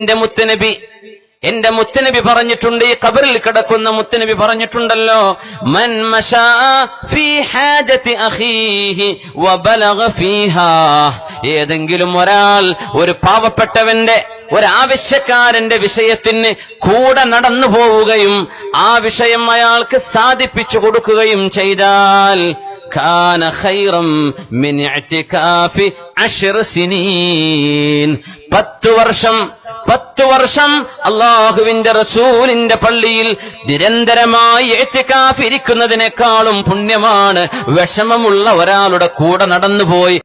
എന്റെ മുത്തനബി എന്റെ മുത്തനബി പറഞ്ഞിട്ടുണ്ട് ഈ കബറിൽ കിടക്കുന്ന മുത്തനബി പറഞ്ഞിട്ടുണ്ടല്ലോ മൻ ഏതെങ്കിലും ഒരാൾ ഒരു പാവപ്പെട്ടവന്റെ ഒരാവശ്യക്കാരന്റെ വിഷയത്തിന് കൂടെ നടന്നു പോവുകയും ആ വിഷയം അയാൾക്ക് സാധിപ്പിച്ചു കൊടുക്കുകയും ചെയ്താൽ ഖാന ഖൈറം മിൻ ഇഅ്തികാഫി അശ്റ സിനീൻ. പത്തു വർഷം പത്തു വർഷം അള്ളാഹുവിന്റെ റസൂലിന്റെ പള്ളിയിൽ നിരന്തരമായി എത്തിക്കാഫിരിക്കുന്നതിനേക്കാളും പുണ്യമാണ് വിഷമമുള്ള ഒരാളുടെ കൂടെ നടന്നുപോയി.